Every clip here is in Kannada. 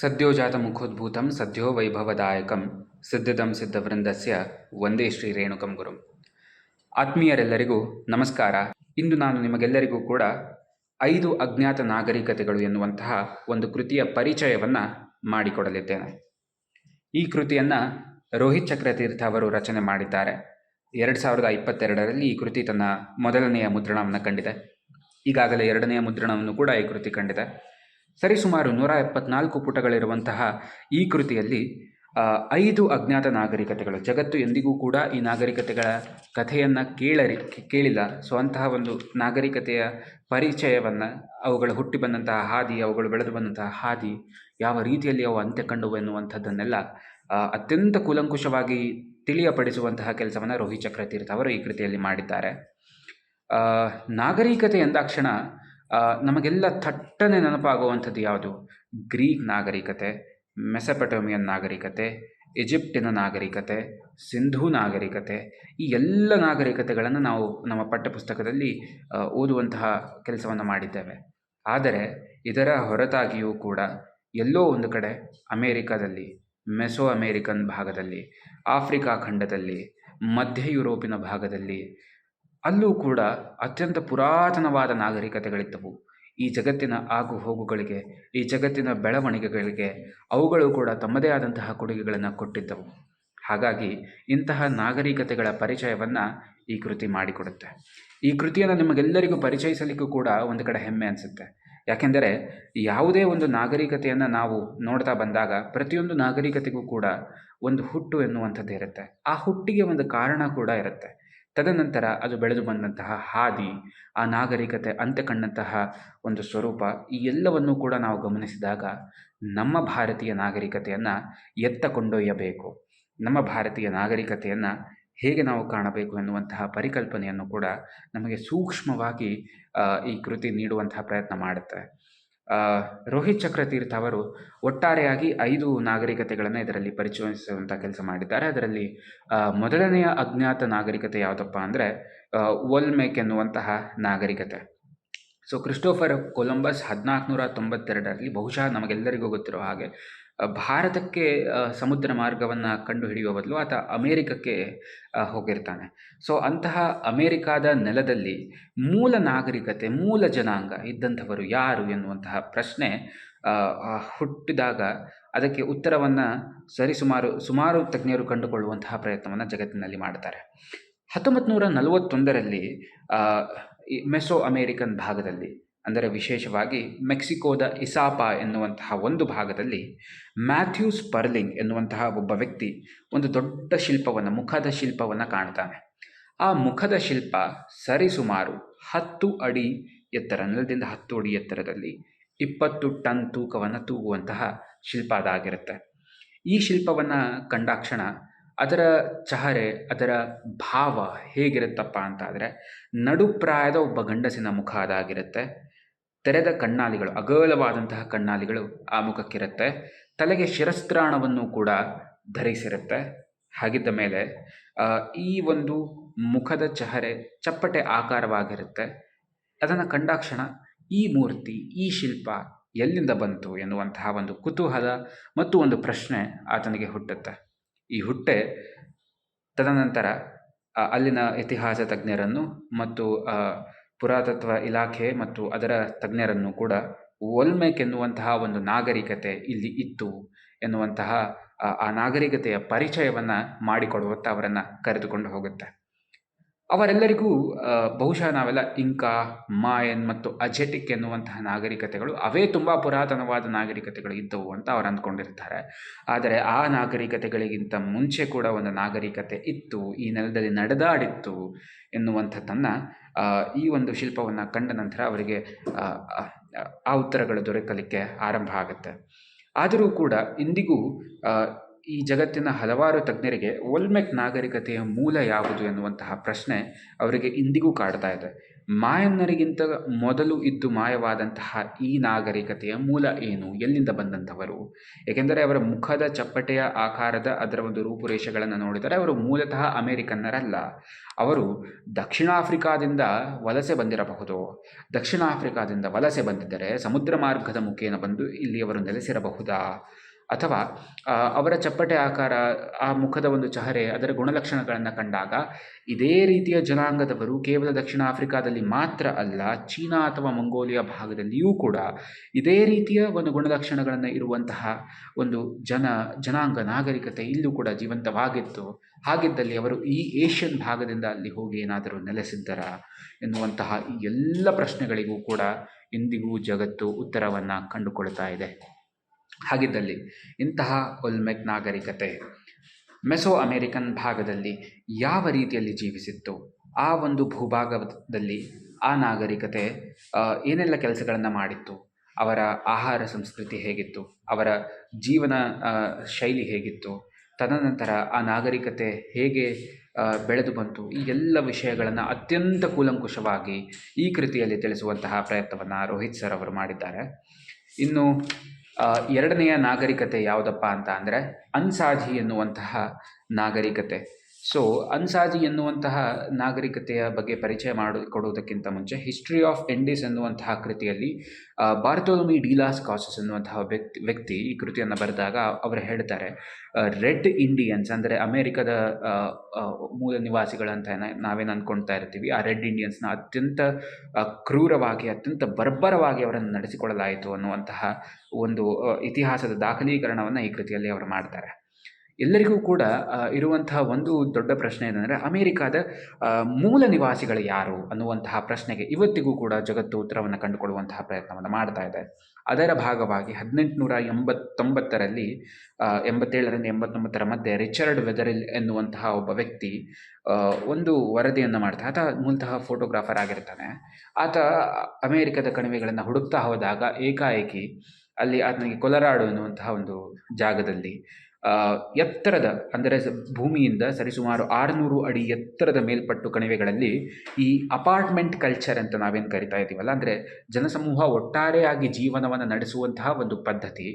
ಸದ್ಯೋಜಾತ ಮುಖೋದ್ಭೂತಂ ಸದ್ಯೋ ವೈಭವದಾಯಕಂ ಸಿದ್ಧದಂ ಸಿದ್ಧವೃಂದಸ್ಯ ಒಂದೇ ಶ್ರೀ ರೇಣುಕಂ ಗುರುಂ ಆತ್ಮೀಯರೆಲ್ಲರಿಗೂ ನಮಸ್ಕಾರ। ಇಂದು ನಾನು ನಿಮಗೆಲ್ಲರಿಗೂ ಕೂಡ ಐದು ಅಜ್ಞಾತ ನಾಗರಿಕತೆಗಳು ಎನ್ನುವಂತಹ ಒಂದು ಕೃತಿಯ ಪರಿಚಯವನ್ನು ಮಾಡಿಕೊಡಲಿದ್ದೇನೆ. ಈ ಕೃತಿಯನ್ನು ರೋಹಿತ್ ಚಕ್ರತೀರ್ಥ ಅವರು ರಚನೆ ಮಾಡಿದ್ದಾರೆ. ಎರಡು ಸಾವಿರದ ಇಪ್ಪತ್ತೆರಡರಲ್ಲಿ ಈ ಕೃತಿ ತನ್ನ ಮೊದಲನೆಯ ಮುದ್ರಣವನ್ನು ಕಂಡಿದೆ. ಈಗಾಗಲೇ ಎರಡನೆಯ ಮುದ್ರಣವನ್ನು ಕೂಡ ಈ ಕೃತಿ ಕಂಡಿದೆ. ಸರಿಸುಮಾರು ನೂರ ಎಪ್ಪತ್ನಾಲ್ಕು ಪುಟಗಳಿರುವಂತಹ ಈ ಕೃತಿಯಲ್ಲಿ ಐದು ಅಜ್ಞಾತ ನಾಗರಿಕತೆಗಳು. ಜಗತ್ತು ಎಂದಿಗೂ ಕೂಡ ಈ ನಾಗರಿಕತೆಗಳ ಕಥೆಯನ್ನು ಕೇಳರಿ, ಕೇಳಿಲ್ಲ. ಸೊ, ಅಂತಹ ಒಂದು ನಾಗರಿಕತೆಯ ಪರಿಚಯವನ್ನು ಅವುಗಳು ಹುಟ್ಟಿ ಬಂದಂತಹ ಹಾದಿ, ಅವುಗಳು ಬೆಳೆದು ಬಂದಂತಹ ಹಾದಿ, ಯಾವ ರೀತಿಯಲ್ಲಿ ಅವು ಅಂತ್ಯ ಕಂಡವು ಎನ್ನುವಂಥದ್ದನ್ನೆಲ್ಲ ಅತ್ಯಂತ ಕೂಲಂಕುಷವಾಗಿ ತಿಳಿಯಪಡಿಸುವಂತಹ ಕೆಲಸವನ್ನು ರೋಹಿತ್ ಚಕ್ರತೀರ್ಥ ಅವರು ಈ ಕೃತಿಯಲ್ಲಿ ಮಾಡಿದ್ದಾರೆ. ನಾಗರಿಕತೆ ಎಂದಾಕ್ಷಣ ನಮಗೆಲ್ಲ ಥಟ್ಟನೆ ನೆನಪಾಗುವಂಥದ್ದು ಯಾವುದು? ಗ್ರೀಕ್ ನಾಗರಿಕತೆ, ಮೆಸಪಟೋಮಿಯನ್ ನಾಗರಿಕತೆ, ಈಜಿಪ್ಟಿನ ನಾಗರಿಕತೆ, ಸಿಂಧೂ ನಾಗರಿಕತೆ, ಈ ಎಲ್ಲ ನಾಗರಿಕತೆಗಳನ್ನು ನಾವು ನಮ್ಮ ಪಠ್ಯಪುಸ್ತಕದಲ್ಲಿ ಓದುವಂತಹ ಕೆಲಸವನ್ನು ಮಾಡಿದ್ದೇವೆ. ಆದರೆ ಇದರ ಹೊರತಾಗಿಯೂ ಕೂಡ ಎಲ್ಲೋ ಒಂದು ಕಡೆ ಅಮೇರಿಕಾದಲ್ಲಿ ಮೆಸೋ ಅಮೇರಿಕನ್ ಭಾಗದಲ್ಲಿ, ಆಫ್ರಿಕಾ ಖಂಡದಲ್ಲಿ, ಮಧ್ಯ ಯುರೋಪಿನ ಭಾಗದಲ್ಲಿ ಅಲ್ಲೂ ಕೂಡ ಅತ್ಯಂತ ಪುರಾತನವಾದ ನಾಗರಿಕತೆಗಳಿದ್ದವು. ಈ ಜಗತ್ತಿನ ಆಗು ಹೋಗುಗಳಿಗೆ ಈ ಜಗತ್ತಿನ ಬೆಳವಣಿಗೆಗಳಿಗೆ ಅವುಗಳು ಕೂಡ ತಮ್ಮದೇ ಆದಂತಹ ಕೊಡುಗೆಗಳನ್ನು ಕೊಟ್ಟಿದ್ದವು. ಹಾಗಾಗಿ ಇಂತಹ ನಾಗರಿಕತೆಗಳ ಪರಿಚಯವನ್ನು ಈ ಕೃತಿ ಮಾಡಿಕೊಡುತ್ತೆ. ಈ ಕೃತಿಯನ್ನು ನಿಮಗೆಲ್ಲರಿಗೂ ಪರಿಚಯಿಸಲಿಕ್ಕೂ ಕೂಡ ಒಂದು ಕಡೆ ಹೆಮ್ಮೆ ಅನಿಸುತ್ತೆ. ಯಾಕೆಂದರೆ ಯಾವುದೇ ಒಂದು ನಾಗರಿಕತೆಯನ್ನು ನಾವು ನೋಡ್ತಾ ಬಂದಾಗ ಪ್ರತಿಯೊಂದು ನಾಗರಿಕತೆಗೂ ಕೂಡ ಒಂದು ಹುಟ್ಟು ಎನ್ನುವಂಥದ್ದು ಇರುತ್ತೆ. ಆ ಹುಟ್ಟಿಗೆ ಒಂದು ಕಾರಣ ಕೂಡ ಇರುತ್ತೆ. ತದನಂತರ ಅದು ಬೆಳೆದು ಬಂದಂತಹ ಹಾದಿ, ಆ ನಾಗರಿಕತೆ ಅಂತ್ಯ ಕಂಡಂತಹ ಒಂದು ಸ್ವರೂಪ, ಈ ಎಲ್ಲವನ್ನೂ ಕೂಡ ನಾವು ಗಮನಿಸಿದಾಗ ನಮ್ಮ ಭಾರತೀಯ ನಾಗರಿಕತೆಯನ್ನು ಎತ್ತ ಕೊಂಡೊಯ್ಯಬೇಕು ನಮ್ಮ ಭಾರತೀಯ ನಾಗರಿಕತೆಯನ್ನು ಹೇಗೆ ನಾವು ಕಾಣಬೇಕು ಎನ್ನುವಂತಹ ಪರಿಕಲ್ಪನೆಯನ್ನು ಕೂಡ ನಮಗೆ ಸೂಕ್ಷ್ಮವಾಗಿ ಈ ಕೃತಿ ನೀಡುವಂತಹ ಪ್ರಯತ್ನ ಮಾಡುತ್ತೆ. ರೋಹಿತ್ ಚಕ್ರತೀರ್ಥ ಅವರು ಒಟ್ಟಾರೆಯಾಗಿ ಐದು ನಾಗರಿಕತೆಗಳನ್ನು ಇದರಲ್ಲಿ ಪರಿಚಯಿಸುವಂಥ ಕೆಲಸ ಮಾಡಿದ್ದಾರೆ. ಅದರಲ್ಲಿ ಮೊದಲನೆಯ ಅಜ್ಞಾತ ನಾಗರಿಕತೆ ಯಾವುದಪ್ಪ ಅಂದರೆ ವೋಲ್ಮೆಕ್ ಎನ್ನುವಂತಹ ನಾಗರಿಕತೆ. ಸೊ ಕ್ರಿಸ್ಟೋಫರ್ ಕೊಲಂಬಸ್ ಹದಿನಾಲ್ಕುನೂರ ತೊಂಬತ್ತೆರಡರಲ್ಲಿ ಬಹುಶಃ ನಮಗೆಲ್ಲರಿಗೂ ಗೊತ್ತಿರೋ ಹಾಗೆ ಭಾರತಕ್ಕೆ ಸಮುದ್ರ ಮಾರ್ಗವನ್ನು ಕಂಡುಹಿಡಿಯುವ ಬದಲು ಆತ ಅಮೇರಿಕಕ್ಕೆ ಹೋಗಿರ್ತಾನೆ. ಸೊ, ಅಂತಹ ಅಮೇರಿಕಾದ ನೆಲದಲ್ಲಿ ಮೂಲ ನಾಗರಿಕತೆ, ಮೂಲ ಜನಾಂಗ ಇದ್ದಂಥವರು ಯಾರು ಎನ್ನುವಂತಹ ಪ್ರಶ್ನೆ ಹುಟ್ಟಿದಾಗ ಅದಕ್ಕೆ ಉತ್ತರವನ್ನು ಸರಿಸುಮಾರು, ಸುಮಾರು ತಜ್ಞರು ಕಂಡುಕೊಳ್ಳುವಂತಹ ಪ್ರಯತ್ನವನ್ನು ಜಗತ್ತಿನಲ್ಲಿ ಮಾಡ್ತಾರೆ. ಹತ್ತೊಂಬತ್ತು ನೂರ ನಲವತ್ತೊಂದರಲ್ಲಿ ಮೆಸೋ ಅಮೇರಿಕನ್ ಭಾಗದಲ್ಲಿ ಅಂದರೆ ವಿಶೇಷವಾಗಿ ಮೆಕ್ಸಿಕೋದ ಇಸಾಪಾ ಎನ್ನುವಂತಹ ಒಂದು ಭಾಗದಲ್ಲಿ ಮ್ಯಾಥ್ಯೂಸ್ ಪರ್ಲಿಂಗ್ ಎನ್ನುವಂತಹ ಒಬ್ಬ ವ್ಯಕ್ತಿ ಒಂದು ದೊಡ್ಡ ಶಿಲ್ಪವನ್ನು, ಮುಖದ ಶಿಲ್ಪವನ್ನು ಕಾಣ್ತಾನೆ. ಆ ಮುಖದ ಶಿಲ್ಪ ಸರಿಸುಮಾರು ಹತ್ತು ಅಡಿ ಎತ್ತರ, ನೆಲದಿಂದ ಹತ್ತು ಅಡಿ ಎತ್ತರದಲ್ಲಿ ಇಪ್ಪತ್ತು ಟನ್ ತೂಕವನ್ನು ತೂಗುವಂತಹ ಶಿಲ್ಪ ಅದಾಗಿರುತ್ತೆ. ಈ ಶಿಲ್ಪವನ್ನು ಕಂಡಾಕ್ಷಣ ಅದರ ಚಹರೆ, ಅದರ ಭಾವ ಹೇಗಿರುತ್ತಪ್ಪ ಅಂತಾದರೆ ನಡುಪ್ರಾಯದ ಒಬ್ಬ ಗಂಡಸಿನ ಮುಖ ಅದಾಗಿರುತ್ತೆ. ತೆರೆದ ಕಣ್ಣಾಲಿಗಳು, ಅಗಲವಾದಂತಹ ಕಣ್ಣಾಲಿಗಳು ಆ ಮುಖಕ್ಕಿರುತ್ತೆ. ತಲೆಗೆ ಶಿರಸ್ತ್ರಾಣವನ್ನು ಕೂಡ ಧರಿಸಿರುತ್ತೆ. ಹಾಗಿದ್ದ ಮೇಲೆ ಈ ಒಂದು ಮುಖದ ಚಹರೆ ಚಪ್ಪಟೆ ಆಕಾರವಾಗಿರುತ್ತೆ. ಅದನ್ನು ಕಂಡಾಕ್ಷಣ ಈ ಮೂರ್ತಿ, ಈ ಶಿಲ್ಪ ಎಲ್ಲಿಂದ ಬಂತು ಎನ್ನುವಂತಹ ಒಂದು ಕುತೂಹಲ ಮತ್ತು ಒಂದು ಪ್ರಶ್ನೆ ಆತನಿಗೆ ಹುಟ್ಟುತ್ತೆ. ಈ ಹುಟ್ಟೆ ತದನಂತರ ಅಲ್ಲಿನ ಇತಿಹಾಸ ತಜ್ಞರನ್ನು ಮತ್ತು ಪುರಾತತ್ವ ಇಲಾಖೆ ಮತ್ತು ಅದರ ತಜ್ಞರನ್ನು ಕೂಡ ಒಲ್ಮೆಕ್ ಎನ್ನುವಂತಹ ಒಂದು ನಾಗರಿಕತೆ ಇಲ್ಲಿ ಇತ್ತು ಎನ್ನುವಂತಹ, ಆ- ನಾಗರಿಕತೆಯ ಪರಿಚಯವನ್ನು ಮಾಡಿಕೊಡುವತ್ತ ಅವರನ್ನು ಕರೆದುಕೊಂಡು ಹೋಗುತ್ತೆ. ಅವರೆಲ್ಲರಿಗೂ ಬಹುಶಃ ನಾವೆಲ್ಲ ಇಂಕಾ, ಮಾಯನ್ ಮತ್ತು ಅಜೆಟಿಕ್ ಎನ್ನುವಂತಹ ನಾಗರಿಕತೆಗಳು, ಅವೇ ತುಂಬ ಪುರಾತನವಾದ ನಾಗರಿಕತೆಗಳು ಇದ್ದವು ಅಂತ ಅವರು ಅಂದ್ಕೊಂಡಿರ್ತಾರೆ. ಆದರೆ ಆ ನಾಗರಿಕತೆಗಳಿಗಿಂತ ಮುಂಚೆ ಕೂಡ ಒಂದು ನಾಗರಿಕತೆ ಇತ್ತು, ಈ ನೆಲದಲ್ಲಿ ನಡೆದಾಡಿತ್ತು ಎನ್ನುವಂಥದ್ದನ್ನು ಈ ಒಂದು ಶಿಲ್ಪವನ್ನು ಕಂಡ ನಂತರ ಅವರಿಗೆ ಆ, ಉತ್ತರಗಳು ದೊರಕಲಿಕ್ಕೆ ಆರಂಭ ಆಗುತ್ತೆ. ಆದರೂ ಕೂಡ ಇಂದಿಗೂ ಈ ಜಗತ್ತಿನ ಹಲವಾರು ತಜ್ಞರಿಗೆ ಒಲ್ಮೆಕ್ ನಾಗರಿಕತೆಯ ಮೂಲ ಯಾವುದು ಎನ್ನುವಂತಹ ಪ್ರಶ್ನೆ ಅವರಿಗೆ ಇಂದಿಗೂ ಕಾಡ್ತಾ ಇದೆ. ಮಾಯನ್ನರಿಗಿಂತ ಮೊದಲು ಇದ್ದು ಮಾಯವಾದಂತಹ ಈ ನಾಗರಿಕತೆಯ ಮೂಲ ಏನು? ಎಲ್ಲಿಂದ ಬಂದಂಥವರು? ಏಕೆಂದರೆ ಅವರ ಮುಖದ ಚಪ್ಪಟೆಯ ಆಕಾರದ ಅದರ ಒಂದು ರೂಪುರೇಷೆಗಳನ್ನು ನೋಡಿದರೆ ಅವರು ಮೂಲತಃ ಅಮೇರಿಕನ್ನರಲ್ಲ. ಅವರು ದಕ್ಷಿಣ ಆಫ್ರಿಕಾದಿಂದ ವಲಸೆ ಬಂದಿರಬಹುದು. ದಕ್ಷಿಣ ಆಫ್ರಿಕಾದಿಂದ ವಲಸೆ ಬಂದಿದ್ದರೆ ಸಮುದ್ರ ಮಾರ್ಗದ ಮುಖೇನ ಬಂದು ಇಲ್ಲಿ ಅವರು ನೆಲೆಸಿರಬಹುದಾ? ಅಥವಾ ಅವರ ಚಪ್ಪಟೆ ಆಕಾರ, ಆ ಮುಖದ ಒಂದು ಚಹರೆ, ಅದರ ಗುಣಲಕ್ಷಣಗಳನ್ನು ಕಂಡಾಗ, ಇದೇ ರೀತಿಯ ಜನಾಂಗದವರು ಕೇವಲ ದಕ್ಷಿಣ ಆಫ್ರಿಕಾದಲ್ಲಿ ಮಾತ್ರ ಅಲ್ಲ, ಚೀನಾ ಅಥವಾ ಮಂಗೋಲಿಯಾ ಭಾಗದಲ್ಲಿಯೂ ಕೂಡ ಇದೇ ರೀತಿಯ ಒಂದು ಗುಣಲಕ್ಷಣಗಳನ್ನು ಇರುವಂತಹ ಒಂದು ಜನ, ಜನಾಂಗ ನಾಗರಿಕತೆ ಇಲ್ಲೂ ಕೂಡ ಜೀವಂತವಾಗಿತ್ತು. ಹಾಗಿದ್ದಲ್ಲಿ ಅವರು ಈ ಏಷ್ಯನ್ ಭಾಗದಿಂದ ಅಲ್ಲಿ ಹೋಗಿ ಏನಾದರೂ ನೆಲೆಸಿದ್ದರ ಎನ್ನುವಂತಹ ಎಲ್ಲ ಪ್ರಶ್ನೆಗಳಿಗೂ ಕೂಡ ಇಂದಿಗೂ ಜಗತ್ತು ಉತ್ತರವನ್ನು ಕಂಡುಕೊಳ್ತಾ ಇದೆ. ಹಾಗಿದ್ದಲ್ಲಿ ಇಂತಹ ಒಲ್ಮೆಕ್ ನಾಗರಿಕತೆ ಮೆಸೋ ಅಮೇರಿಕನ್ ಭಾಗದಲ್ಲಿ ಯಾವ ರೀತಿಯಲ್ಲಿ ಜೀವಿಸಿತ್ತು? ಆ ಒಂದು ಭೂಭಾಗದಲ್ಲಿ ಆ ನಾಗರಿಕತೆ ಏನೆಲ್ಲ ಕೆಲಸಗಳನ್ನು ಮಾಡಿತ್ತು? ಅವರ ಆಹಾರ ಸಂಸ್ಕೃತಿ ಹೇಗಿತ್ತು? ಅವರ ಜೀವನ ಶೈಲಿ ಹೇಗಿತ್ತು? ತದನಂತರ ಆ ನಾಗರಿಕತೆ ಹೇಗೆ ಬೆಳೆದು ಬಂತು? ಈ ಎಲ್ಲ ವಿಷಯಗಳನ್ನು ಅತ್ಯಂತ ಕೂಲಂಕುಷವಾಗಿ ಈ ಕೃತಿಯಲ್ಲಿ ತಿಳಿಸುವಂತಹ ಪ್ರಯತ್ನವನ್ನು ರೋಹಿತ್ ಸರ್ ಅವರು ಮಾಡಿದ್ದಾರೆ. ಇನ್ನು ಎರಡನೆಯ ನಾಗರಿಕತೆ ಯಾವುದಪ್ಪ ಅಂತ ಅಂದರೆ ಅನ್ಸಾಜಿ ಎನ್ನುವಂತಹ ನಾಗರಿಕತೆ. ಸೊ ಅನ್ಸಾಜಿ ಎನ್ನುವಂತಹ ನಾಗರಿಕತೆಯ ಬಗ್ಗೆ ಪರಿಚಯ ಮಾಡಿಕೊಡುವುದಕ್ಕಿಂತ ಮುಂಚೆ ಹಿಸ್ಟ್ರಿ ಆಫ್ ಇಂಡೀಸ್ ಎನ್ನುವಂತಹ ಕೃತಿಯಲ್ಲಿ ಬಾರ್ತೋಲೋಮಿ ಡೀಲಾಸ್ ಕಾಸಸ್ ಎನ್ನುವಂತಹ ವ್ಯಕ್ತಿ ವ್ಯಕ್ತಿ ಈ ಕೃತಿಯನ್ನು ಬರೆದಾಗ ಅವರು ಹೇಳ್ತಾರೆ ರೆಡ್ ಇಂಡಿಯನ್ಸ್ ಅಂದರೆ ಅಮೇರಿಕದ ಮೂಲ ನಿವಾಸಿಗಳಂತ ನಾವೇನು ಅಂದ್ಕೊಳ್ತಾ ಇರ್ತೀವಿ. ಆ ರೆಡ್ ಇಂಡಿಯನ್ಸ್ನ ಅತ್ಯಂತ ಕ್ರೂರವಾಗಿ, ಅತ್ಯಂತ ಬರ್ಬರವಾಗಿ ಅವರನ್ನು ನಡೆಸಿಕೊಳ್ಳಲಾಯಿತು ಅನ್ನುವಂತಹ ಒಂದು ಇತಿಹಾಸದ ದಾಖಲೀಕರಣವನ್ನು ಈ ಕೃತಿಯಲ್ಲಿ ಅವರು ಮಾಡ್ತಾರೆ. ಎಲ್ಲರಿಗೂ ಕೂಡ ಇರುವಂತಹ ಒಂದು ದೊಡ್ಡ ಪ್ರಶ್ನೆ ಏನಂದರೆ, ಅಮೇರಿಕಾದ ಮೂಲ ನಿವಾಸಿಗಳು ಯಾರು ಅನ್ನುವಂತಹ ಪ್ರಶ್ನೆಗೆ ಇವತ್ತಿಗೂ ಕೂಡ ಜಗತ್ತು ಉತ್ತರವನ್ನು ಕಂಡುಕೊಳ್ಳುವಂತಹ ಪ್ರಯತ್ನವನ್ನು ಮಾಡ್ತಾ ಇದೆ. ಅದರ ಭಾಗವಾಗಿ ಹದಿನೆಂಟುನೂರ ಎಂಬತ್ತೊಂಬತ್ತರಲ್ಲಿ ಎಂಬತ್ತೇಳರಿಂದ ಎಂಬತ್ತೊಂಬತ್ತರ ಮಧ್ಯೆ ರಿಚರ್ಡ್ ವೆದರಿಲ್ ಎನ್ನುವಂತಹ ಒಬ್ಬ ವ್ಯಕ್ತಿ ಒಂದು ವರದಿಯನ್ನು ಮಾಡ್ತಾ, ಆತ ಮೂಲತಃ ಫೋಟೋಗ್ರಾಫರ್ ಆಗಿರ್ತಾನೆ. ಆತ ಅಮೇರಿಕದ ಕಣಿವೆಗಳನ್ನು ಹುಡುಕ್ತಾ ಹೋದಾಗ ಏಕಾಏಕಿ ಅಲ್ಲಿ ಆತನಿಗೆ ಕೊಲರಾಡು ಎನ್ನುವಂತಹ ಒಂದು ಜಾಗದಲ್ಲಿ ಎತ್ತರದ, ಅಂದರೆ ಭೂಮಿಯಿಂದ ಸರಿಸುಮಾರು ಆರುನೂರು ಅಡಿ ಎತ್ತರದ ಮೇಲ್ಪಟ್ಟು ಕಣಿವೆಗಳಲ್ಲಿ ಈ ಅಪಾರ್ಟ್ಮೆಂಟ್ ಕಲ್ಚರ್ ಅಂತ ನಾವೇನು ಕರಿತಾ ಇದ್ದೀವಲ್ಲ ಅಂದರೆ ಜನಸಮೂಹ ಒಟ್ಟಾರೆಯಾಗಿ ಜೀವನವನ್ನು ನಡೆಸುವಂತಹ ಒಂದು ಪದ್ಧತಿ.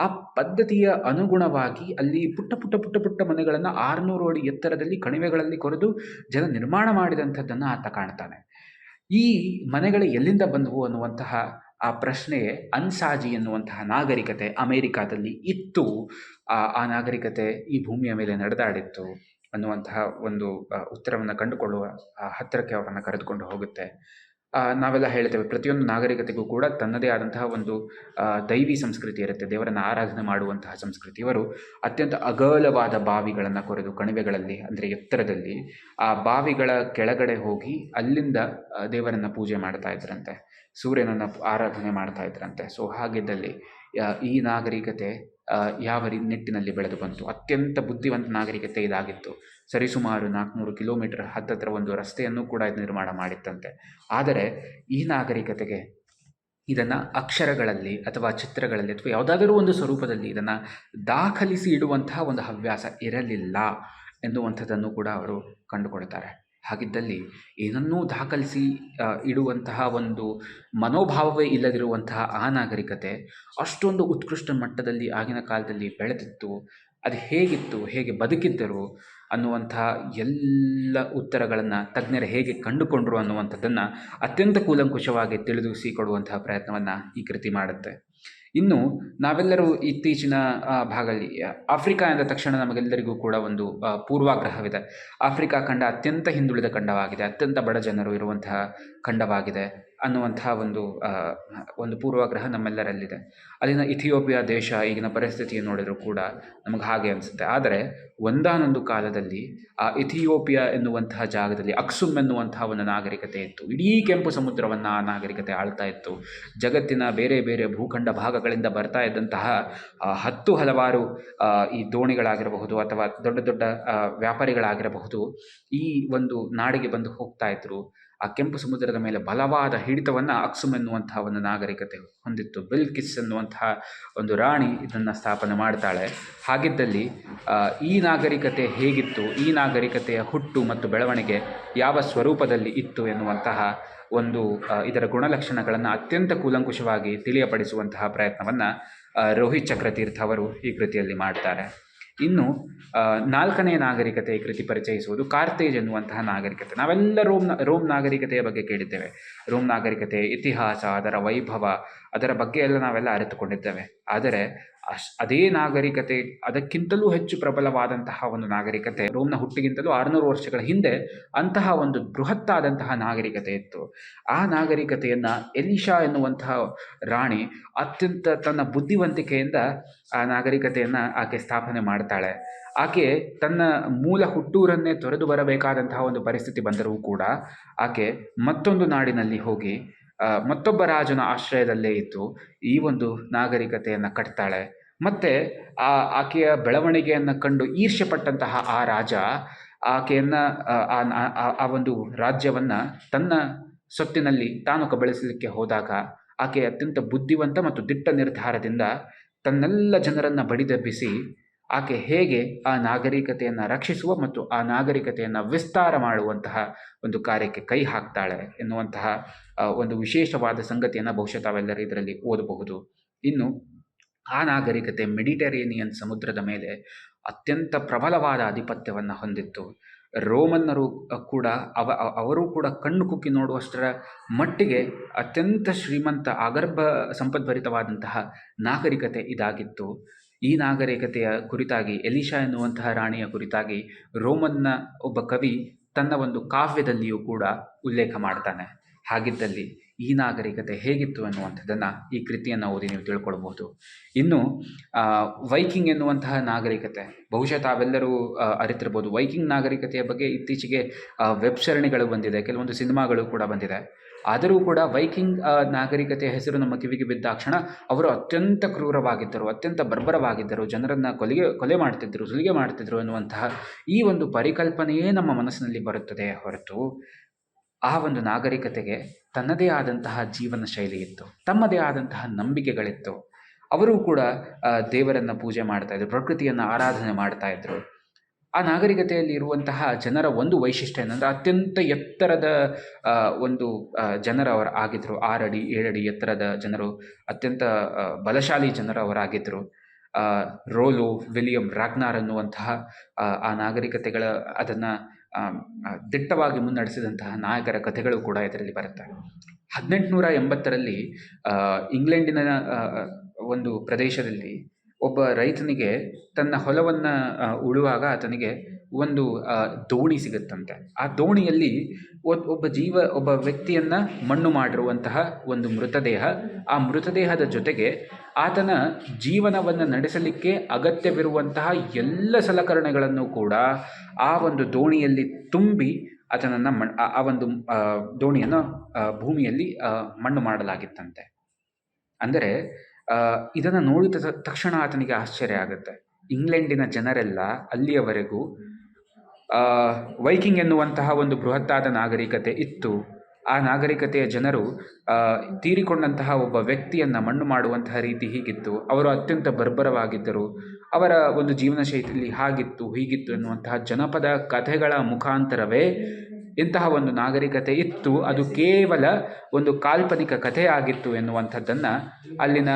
ಆ ಪದ್ಧತಿಯ ಅನುಗುಣವಾಗಿ ಅಲ್ಲಿ ಪುಟ್ಟ ಪುಟ್ಟ ಪುಟ್ಟ ಪುಟ್ಟ ಮನೆಗಳನ್ನು ಆರುನೂರು ಅಡಿ ಎತ್ತರದಲ್ಲಿ ಕಣಿವೆಗಳಲ್ಲಿ ಕೊರೆದು ಜನ ನಿರ್ಮಾಣ ಮಾಡಿದಂಥದ್ದನ್ನು ಆತ ಕಾಣ್ತಾನೆ. ಈ ಮನೆಗಳು ಎಲ್ಲಿಂದ ಬಂದವು ಅನ್ನುವಂತಹ ಆ ಪ್ರಶ್ನೆ ಅನ್ಸಾಜಿ ಎನ್ನುವಂತಹ ನಾಗರಿಕತೆ ಅಮೇರಿಕಾದಲ್ಲಿ ಇತ್ತು. ಆ ನಾಗರಿಕತೆ ಈ ಭೂಮಿಯ ಮೇಲೆ ನಡೆದಾಡಿತ್ತು ಅನ್ನುವಂತಹ ಒಂದು ಉತ್ತರವನ್ನು ಕಂಡುಕೊಳ್ಳುವ ಹತ್ತಿರಕ್ಕೆ ಅವರನ್ನು ಕರೆದುಕೊಂಡು ಹೋಗುತ್ತೆ. ನಾವೆಲ್ಲ ಹೇಳ್ತೇವೆ ಪ್ರತಿಯೊಂದು ನಾಗರಿಕತೆಗೂ ಕೂಡ ತನ್ನದೇ ಆದಂತಹ ಒಂದು ದೈವಿ ಸಂಸ್ಕೃತಿ ಇರುತ್ತೆ. ದೇವರನ್ನು ಆರಾಧನೆ ಮಾಡುವಂತಹ ಸಂಸ್ಕೃತಿ. ಇವರು ಅತ್ಯಂತ ಅಗಲವಾದ ಬಾವಿಗಳನ್ನು ಕೊರೆದು ಕಣಿವೆಗಳಲ್ಲಿ, ಅಂದರೆ ಎತ್ತರದಲ್ಲಿ, ಆ ಬಾವಿಗಳ ಕೆಳಗಡೆ ಹೋಗಿ ಅಲ್ಲಿಂದ ದೇವರನ್ನು ಪೂಜೆ ಮಾಡ್ತಾ ಇದ್ರಂತೆ. ಸೂರ್ಯನನ್ನು ಆರಾಧನೆ ಮಾಡ್ತಾ ಇದ್ರಂತೆ. ಸೊ ಹಾಗಿದ್ದಲ್ಲಿ ಈ ನಾಗರಿಕತೆ ಯಾವ ರೀ, ನಿಟ್ಟಿನಲ್ಲಿ ಬೆಳೆದು ಬಂತು? ಅತ್ಯಂತ ಬುದ್ಧಿವಂತ ನಾಗರಿಕತೆ ಇದಾಗಿತ್ತು. ಸರಿಸುಮಾರು ನಾಲ್ಕುನೂರು ಕಿಲೋಮೀಟರ್ ಹತ್ತತ್ರ ಒಂದು ರಸ್ತೆಯನ್ನು ಕೂಡ ಇದು ನಿರ್ಮಾಣ ಮಾಡಿತ್ತಂತೆ. ಆದರೆ, ಈ ನಾಗರಿಕತೆಗೆ ಇದನ್ನು ಅಕ್ಷರಗಳಲ್ಲಿ ಅಥವಾ ಚಿತ್ರಗಳಲ್ಲಿ ಅಥವಾ ಯಾವುದಾದರೂ ಒಂದು ಸ್ವರೂಪದಲ್ಲಿ ಇದನ್ನು ದಾಖಲಿಸಿ ಇಡುವಂತಹ ಒಂದು ಹವ್ಯಾಸ ಇರಲಿಲ್ಲ ಎನ್ನುವಂಥದ್ದನ್ನು ಕೂಡ ಅವರು ಕಂಡುಕೊಳ್ತಾರೆ. ಹಾಗಿದ್ದಲ್ಲಿ ಏನನ್ನೂ ದಾಖಲಿಸಿ ಇಡುವಂತಹ ಒಂದು ಮನೋಭಾವವೇ ಇಲ್ಲದಿರುವಂತಹ ಆ ನಾಗರಿಕತೆ ಅಷ್ಟೊಂದು ಉತ್ಕೃಷ್ಟ ಮಟ್ಟದಲ್ಲಿ ಆಗಿನ ಕಾಲದಲ್ಲಿ ಬೆಳೆದಿತ್ತು. ಅದು ಹೇಗಿತ್ತು, ಹೇಗೆ ಬದುಕಿದ್ದರು ಅನ್ನುವಂತಹ ಎಲ್ಲ ಉತ್ತರಗಳನ್ನು ತಜ್ಞರು ಹೇಗೆ ಕಂಡುಕೊಂಡರು ಅನ್ನುವಂಥದ್ದನ್ನು ಅತ್ಯಂತ ಕೂಲಂಕುಷವಾಗಿ ತಿಳಿದುಸಿಕೊಡುವಂತಹ ಪ್ರಯತ್ನವನ್ನು ಈ ಕೃತಿ ಮಾಡುತ್ತೆ. ಇನ್ನು ನಾವೆಲ್ಲರೂ ಇತ್ತೀಚಿನ ಭಾಗದಲ್ಲಿ ಆಫ್ರಿಕಾ ಎಂದ ತಕ್ಷಣ ನಮಗೆಲ್ಲರಿಗೂ ಕೂಡ ಒಂದು ಪೂರ್ವಾಗ್ರಹವಿದೆ. ಆಫ್ರಿಕಾ ಖಂಡ ಅತ್ಯಂತ ಹಿಂದುಳಿದ ಖಂಡವಾಗಿದೆ. ಅತ್ಯಂತ ಬಡ ಜನರು ಇರುವಂತಹ ಖಂಡವಾಗಿದೆ ಅನ್ನುವಂತಹ ಒಂದು ಒಂದು ಪೂರ್ವಾಗ್ರಹ ನಮ್ಮೆಲ್ಲರಲ್ಲಿದೆ. ಅಲ್ಲಿನ ಇಥಿಯೋಪಿಯಾ ದೇಶ ಈಗಿನ ಪರಿಸ್ಥಿತಿಯನ್ನು ನೋಡಿದರೂ ಕೂಡ ನಮಗೆ ಹಾಗೆ ಅನಿಸುತ್ತೆ. ಆದರೆ ಒಂದಾನೊಂದು ಕಾಲದಲ್ಲಿ, ಆ, ಇಥಿಯೋಪಿಯಾ ಎನ್ನುವಂತಹ ಜಾಗದಲ್ಲಿ ಅಕ್ಸುಮ್ ಎನ್ನುವಂತಹ ಒಂದು ನಾಗರಿಕತೆ ಇತ್ತು. ಇಡೀ ಕೆಂಪು ಸಮುದ್ರವನ್ನು ಆ ನಾಗರಿಕತೆ ಆಳ್ತಾ ಇತ್ತು. ಜಗತ್ತಿನ ಬೇರೆ ಬೇರೆ ಭೂಖಂಡ ಭಾಗಗಳಿಂದ ಬರ್ತಾ ಇದ್ದಂತಹ ಹತ್ತು ಹಲವಾರು ಈ ದೋಣಿಗಳಾಗಿರಬಹುದು ಅಥವಾ ದೊಡ್ಡ ದೊಡ್ಡ ವ್ಯಾಪಾರಿಗಳಾಗಿರಬಹುದು, ಈ ಒಂದು ನಾಡಿಗೆ ಬಂದು ಹೋಗ್ತಾ ಇದ್ರು. ಆ ಕೆಂಪು ಸಮುದ್ರದ ಮೇಲೆ ಬಲವಾದ ಹಿಡಿತವನ್ನು ಅಕ್ಸುಮ್ ಎನ್ನುವಂತಹ ಒಂದು ನಾಗರಿಕತೆ ಹೊಂದಿತ್ತು. ಬಿಲ್ಕಿಸ್ ಎನ್ನುವಂತಹ ಒಂದು ರಾಣಿ ಇದನ್ನು ಸ್ಥಾಪನೆ ಮಾಡ್ತಾಳೆ. ಹಾಗಿದ್ದಲ್ಲಿ ಈ ನಾಗರಿಕತೆ ಹೇಗಿತ್ತು? ಈ ನಾಗರಿಕತೆಯ ಹುಟ್ಟು ಮತ್ತು ಬೆಳವಣಿಗೆ ಯಾವ ಸ್ವರೂಪದಲ್ಲಿ ಇತ್ತು ಎನ್ನುವಂತಹ ಒಂದು ಇದರ ಗುಣಲಕ್ಷಣಗಳನ್ನು ಅತ್ಯಂತ ಕೂಲಂಕುಷವಾಗಿ ತಿಳಿಯಪಡಿಸುವಂತಹ ಪ್ರಯತ್ನವನ್ನು ರೋಹಿತ್ ಚಕ್ರತೀರ್ಥ ಅವರು ಈ ಕೃತಿಯಲ್ಲಿ ಮಾಡ್ತಾರೆ. ಇನ್ನು ನಾಲ್ಕನೇ ನಾಗರಿಕತೆ ಈ ಕೃತಿ ಪರಿಚಯಿಸುವುದು ಕಾರ್ತೇಜ್ ಎನ್ನುವಂತಹ ನಾಗರಿಕತೆ. ನಾವೆಲ್ಲ ರೋಮ್ ರೋಮ್ ನಾಗರಿಕತೆಯ ಬಗ್ಗೆ ಕೇಳಿದ್ದೇವೆ. ರೋಮ್ ನಾಗರಿಕತೆ, ಇತಿಹಾಸ, ಅದರ ವೈಭವ ಅದರ ಬಗ್ಗೆ ಎಲ್ಲ ನಾವೆಲ್ಲ ಅರಿತುಕೊಂಡಿದ್ದೇವೆ. ಆದರೆ ಅಶ್, ಅದೇ ನಾಗರಿಕತೆ, ಅದಕ್ಕಿಂತಲೂ ಹೆಚ್ಚು ಪ್ರಬಲವಾದಂತಹ ಒಂದು ನಾಗರಿಕತೆ ರೋಮ್ನ ಹುಟ್ಟಿಗಿಂತಲೂ ಆರುನೂರು ವರ್ಷಗಳ ಹಿಂದೆ ಅಂತಹ ಒಂದು ಬೃಹತ್ತಾದಂತಹ ನಾಗರಿಕತೆ ಇತ್ತು. ಆ ನಾಗರಿಕತೆಯನ್ನು ಎಲಿಶಾ ಎನ್ನುವಂತಹ ರಾಣಿ ಅತ್ಯಂತ ತನ್ನ ಬುದ್ಧಿವಂತಿಕೆಯಿಂದ ಆ ನಾಗರಿಕತೆಯನ್ನು ಆಕೆ ಸ್ಥಾಪನೆ ಮಾಡ್ತಾಳೆ. ಆಕೆ ತನ್ನ ಮೂಲ ಹುಟ್ಟೂರನ್ನೇ ತೊರೆದು ಬರಬೇಕಾದಂತಹ ಒಂದು ಪರಿಸ್ಥಿತಿ ಬಂದರೂ ಕೂಡ ಆಕೆ ಮತ್ತೊಂದು ನಾಡಿನಲ್ಲಿ ಹೋಗಿ ಮತ್ತೊಬ್ಬ ರಾಜನ ಆಶ್ರಯದಲ್ಲೇ ಇದ್ದು ಈ ಒಂದು ನಾಗರಿಕತೆಯನ್ನು ಕಟ್ತಾಳೆ. ಮತ್ತು ಆ ಆಕೆಯ ಬೆಳವಣಿಗೆಯನ್ನು ಕಂಡು ಈರ್ಷ್ಯಪಟ್ಟಂತಹ ಆ ರಾಜ ಆಕೆಯನ್ನು, ಆ ಒಂದು ರಾಜ್ಯವನ್ನು ತನ್ನ ಸೊತ್ತಿನಲ್ಲಿ ತಾನು ಕಬಳಿಸಲಿಕ್ಕೆ ಹೋದಾಗ ಆಕೆ ಅತ್ಯಂತ ಬುದ್ಧಿವಂತ ಮತ್ತು ದಿಟ್ಟ ನಿರ್ಧಾರದಿಂದ ತನ್ನೆಲ್ಲ ಜನರನ್ನು ಬಡಿದೆಬ್ಬಿಸಿ ಆಕೆ ಹೇಗೆ ಆ ನಾಗರಿಕತೆಯನ್ನು ರಕ್ಷಿಸುವ ಮತ್ತು ಆ ನಾಗರಿಕತೆಯನ್ನು ವಿಸ್ತಾರ ಮಾಡುವಂತಹ ಒಂದು ಕಾರ್ಯಕ್ಕೆ ಕೈ ಹಾಕ್ತಾಳೆ ಎನ್ನುವಂತಹ ಒಂದು ವಿಶೇಷವಾದ ಸಂಗತಿಯನ್ನು ಬಹುಶಃ ತಾವೆಲ್ಲರೂ ಇದರಲ್ಲಿ ಓದಬಹುದು. ಇನ್ನು ಆ ನಾಗರಿಕತೆ ಮೆಡಿಟರೇನಿಯನ್ ಸಮುದ್ರದ ಮೇಲೆ ಅತ್ಯಂತ ಪ್ರಬಲವಾದ ಆಧಿಪತ್ಯವನ್ನು ಹೊಂದಿತ್ತು. ರೋಮನ್ನರು ಕೂಡ ಅವ ಅವರೂ ಕೂಡ ಕಣ್ಣು ಕುಕ್ಕಿ ನೋಡುವಷ್ಟರ ಮಟ್ಟಿಗೆ ಅತ್ಯಂತ ಶ್ರೀಮಂತ ಆಗರ್ಭ ಸಂಪದ್ಭರಿತವಾದಂತಹ ನಾಗರಿಕತೆ ಇದಾಗಿತ್ತು. ಈ ನಾಗರಿಕತೆಯ ಕುರಿತಾಗಿ ಎಲಿಶಾ ಎನ್ನುವಂತಹ ರಾಣಿಯ ಕುರಿತಾಗಿ ರೋಮನ್ನ ಒಬ್ಬ ಕವಿ ತನ್ನ ಒಂದು ಕಾವ್ಯದಲ್ಲಿಯೂ ಕೂಡ ಉಲ್ಲೇಖ ಮಾಡ್ತಾನೆ. ಹಾಗಿದ್ದಲ್ಲಿ ಈ ನಾಗರಿಕತೆ ಹೇಗಿತ್ತು ಅನ್ನುವಂಥದ್ದನ್ನು ಈ ಕೃತಿಯನ್ನು ಓದಿ ನೀವು ತಿಳ್ಕೊಳ್ಬಹುದು. ಇನ್ನು ವೈಕಿಂಗ್ ಎನ್ನುವಂತಹ ನಾಗರಿಕತೆ, ಬಹುಶಃ ತಾವೆಲ್ಲರೂ ಅರಿತಿರ್ಬೋದು. ವೈಕಿಂಗ್ ನಾಗರಿಕತೆಯ ಬಗ್ಗೆ ಇತ್ತೀಚೆಗೆ ವೆಬ್ ಸರಣಿಗಳು ಬಂದಿದೆ, ಕೆಲವೊಂದು ಸಿನಿಮಾಗಳು ಕೂಡ ಬಂದಿದೆ. ಆದರೂ ಕೂಡ ವೈಕಿಂಗ್ ನಾಗರಿಕತೆಯ ಹೆಸರು ನಮ್ಮ ಕಿವಿಗೆ ಬಿದ್ದಾಕ್ಷಣ ಅವರು ಅತ್ಯಂತ ಕ್ರೂರವಾಗಿದ್ದರು, ಅತ್ಯಂತ ಬರ್ಬರವಾಗಿದ್ದರು, ಜನರನ್ನು ಕೊಲೆಗೆ, ಕೊಲೆ ಮಾಡ್ತಿದ್ದರು ಸುಲಿಗೆ ಮಾಡ್ತಿದ್ದರು ಅನ್ನುವಂತಹ ಈ ಒಂದು ಪರಿಕಲ್ಪನೆಯೇ ನಮ್ಮ ಮನಸ್ಸಿನಲ್ಲಿ ಬರುತ್ತದೆ ಹೊರತು ಆ ಒಂದು ನಾಗರಿಕತೆಗೆ ತನ್ನದೇ ಆದಂತಹ ಜೀವನ ಶೈಲಿ ಇತ್ತು ತಮ್ಮದೇ ಆದಂತಹ ನಂಬಿಕೆಗಳಿತ್ತು. ಅವರು ಕೂಡ ದೇವರನ್ನು ಪೂಜೆ ಮಾಡ್ತಾ ಇದ್ರು, ಪ್ರಕೃತಿಯನ್ನು ಆರಾಧನೆ ಮಾಡ್ತಾ ಇದ್ರು. ಆ ನಾಗರಿಕತೆಯಲ್ಲಿ ಇರುವಂತಹ ಜನರ ಒಂದು ವೈಶಿಷ್ಟ್ಯ ಏನಂದರೆ ಅತ್ಯಂತ ಎತ್ತರದ ಒಂದು ಜನರ ಅವರು ಆಗಿದ್ದರು ಆರಡಿ, ಏಳಡಿ ಎತ್ತರದ ಜನರು, ಅತ್ಯಂತ ಬಲಶಾಲಿ ಜನರು ಅವರಾಗಿದ್ದರು ರೋಲು, ವಿಲಿಯಂ, ರಾಗ್ನಾರ್ ಅನ್ನುವಂತಹ ಆ ನಾಗರಿಕತೆಗಳ, ಅದನ್ನು ದಿಟ್ಟವಾಗಿ ಮುನ್ನಡೆಸಿದಂತಹ ನಾಯಕರ ಕಥೆಗಳು ಕೂಡ ಇದರಲ್ಲಿ ಬರುತ್ತೆ. ಹದಿನೆಂಟುನೂರ ಎಂಬತ್ತರಲ್ಲಿ ಇಂಗ್ಲೆಂಡಿನ ಒಂದು ಪ್ರದೇಶದಲ್ಲಿ ಒಬ್ಬ ರೈತನಿಗೆ ತನ್ನ ಹೊಲವನ್ನು ಉಳುವಾಗ ಆತನಿಗೆ ಒಂದು ದೋಣಿ ಸಿಗುತ್ತಂತೆ. ಆ ದೋಣಿಯಲ್ಲಿ ಒಬ್- ಒಬ್ಬ ಜೀವ, ಒಬ್ಬ ವ್ಯಕ್ತಿಯನ್ನು ಮಣ್ಣು ಮಾಡಿರುವಂತಹ ಒಂದು ಮೃತದೇಹ, ಆ ಮೃತದೇಹದ ಜೊತೆಗೆ ಆತನ ಜೀವನವನ್ನು ನಡೆಸಲಿಕ್ಕೆ ಅಗತ್ಯವಿರುವಂತಹ ಎಲ್ಲ ಸಲಕರಣೆಗಳನ್ನು ಕೂಡ ಆ ಒಂದು ದೋಣಿಯಲ್ಲಿ ತುಂಬಿ ಆತನನ್ನು ಮಣ್, ಆ- ಒಂದು ದೋಣಿಯನ್ನು ಭೂಮಿಯಲ್ಲಿ ಮಣ್ಣು ಮಾಡಲಾಗಿತ್ತಂತೆ. ಅಂದರೆ ಇದನ್ನು ನೋಡಿದ ತಕ್ಷಣ ಆತನಿಗೆ ಆಶ್ಚರ್ಯ ಆಗುತ್ತೆ. ಇಂಗ್ಲೆಂಡಿನ ಜನರೆಲ್ಲ ಅಲ್ಲಿಯವರೆಗೂ ವೈಕಿಂಗ್ ಎನ್ನುವಂತಹ ಒಂದು ಬೃಹತ್ತಾದ ನಾಗರಿಕತೆ ಇತ್ತು. ಆ ನಾಗರಿಕತೆಯ ಜನರು ತೀರಿಕೊಂಡಂತಹ ಒಬ್ಬ ವ್ಯಕ್ತಿಯನ್ನು ಮಣ್ಣು ಮಾಡುವಂತಹ ರೀತಿ ಹೀಗಿತ್ತು. ಅವರು ಅತ್ಯಂತ ಬರ್ಬರವಾಗಿದ್ದರು. ಅವರ ಒಂದು ಜೀವನ ಶೈಲಿ ಹಾಗಿತ್ತು, ಹೀಗಿತ್ತು ಎನ್ನುವಂತಹ ಜನಪದ ಕಥೆಗಳ ಮುಖಾಂತರವೇ ಇಂತಹ ಒಂದು ನಾಗರಿಕತೆ ಇತ್ತು. ಅದು ಕೇವಲ ಒಂದು ಕಾಲ್ಪನಿಕ ಕಥೆಯಾಗಿತ್ತು ಎನ್ನುವಂಥದ್ದನ್ನು ಅಲ್ಲಿನ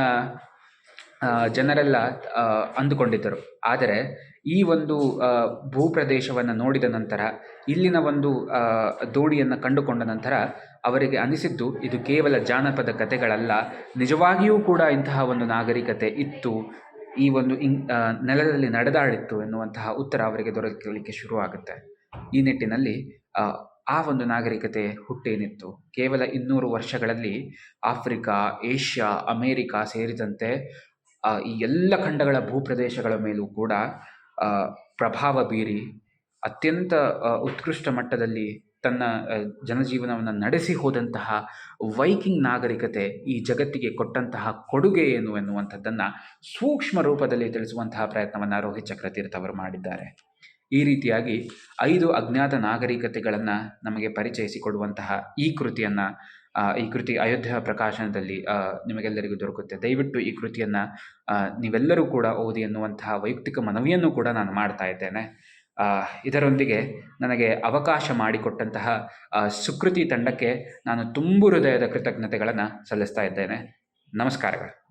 ಜನರೆಲ್ಲ ಅಂದುಕೊಂಡಿದ್ದರು. ಆದರೆ ಈ ಒಂದು ಭೂಪ್ರದೇಶವನ್ನು ನೋಡಿದ ನಂತರ ಇಲ್ಲಿನ ಒಂದು ದೋಣಿಯನ್ನು ಕಂಡುಕೊಂಡ ನಂತರ ಅವರಿಗೆ ಅನಿಸಿದ್ದು ಇದು ಕೇವಲ ಜಾನಪದ ಕಥೆಗಳಲ್ಲ ನಿಜವಾಗಿಯೂ ಕೂಡ ಇಂತಹ ಒಂದು ನಾಗರಿಕತೆ ಇತ್ತು ಈ ಒಂದು ಇಂ ನೆಲದಲ್ಲಿ ನಡೆದಾಡಿತ್ತು ಎನ್ನುವಂತಹ ಉತ್ತರ ಅವರಿಗೆ ದೊರಕಲಿಕ್ಕೆ ಶುರುವಾಗುತ್ತೆ. ಈ ನಿಟ್ಟಿನಲ್ಲಿ ಆ, ಒಂದು ನಾಗರಿಕತೆ ಹುಟ್ಟೇನಿತ್ತು. ಕೇವಲ ಇನ್ನೂರು ವರ್ಷಗಳಲ್ಲಿ ಆಫ್ರಿಕಾ ಏಷ್ಯಾ ಅಮೇರಿಕಾ ಸೇರಿದಂತೆ ಈ ಎಲ್ಲ ಖಂಡಗಳ ಭೂಪ್ರದೇಶಗಳ ಮೇಲೂ ಕೂಡ ಪ್ರಭಾವ ಬೀರಿ ಅತ್ಯಂತ ಉತ್ಕೃಷ್ಟ ಮಟ್ಟದಲ್ಲಿ ತನ್ನ ಜನಜೀವನವನ್ನು ನಡೆಸಿ ಹೋದಂತಹ ವೈಕಿಂಗ್ ನಾಗರಿಕತೆ ಈ ಜಗತ್ತಿಗೆ ಕೊಟ್ಟಂತಹ ಕೊಡುಗೆ ಏನು ಎನ್ನುವಂಥದ್ದನ್ನು ಸೂಕ್ಷ್ಮ ರೂಪದಲ್ಲಿ ತಿಳಿಸುವಂತಹ ಪ್ರಯತ್ನವನ್ನು ರೋಹಿತ್ ಚಕ್ರತೀರ್ಥವರು ಮಾಡಿದ್ದಾರೆ. ಈ ರೀತಿಯಾಗಿ ಐದು ಅಜ್ಞಾತ ನಾಗರಿಕತೆಗಳನ್ನು ನಮಗೆ ಪರಿಚಯಿಸಿಕೊಡುವಂತಹ ಈ ಕೃತಿಯನ್ನು ಈ ಕೃತಿ ಅಯೋಧ್ಯ ಪ್ರಕಾಶನದಲ್ಲಿ ನಿಮಗೆಲ್ಲರಿಗೂ ದೊರಕುತ್ತೆ. ದಯವಿಟ್ಟು ಈ ಕೃತಿಯನ್ನು ನೀವೆಲ್ಲರೂ ಕೂಡ ಓದಿ ಎನ್ನುವಂತಹ ವೈಯಕ್ತಿಕ ಮನವಿಯನ್ನು ಕೂಡ ನಾನು ಮಾಡ್ತಾ ಇದ್ದೇನೆ. ಇದರೊಂದಿಗೆ ನನಗೆ ಅವಕಾಶ ಮಾಡಿಕೊಟ್ಟಂತಹ ಸುಕೃತಿ ತಂಡಕ್ಕೆ ನಾನು ತುಂಬು ಹೃದಯದ ಕೃತಜ್ಞತೆಗಳನ್ನು ಸಲ್ಲಿಸ್ತಾ ಇದ್ದೇನೆ. ನಮಸ್ಕಾರಗಳು.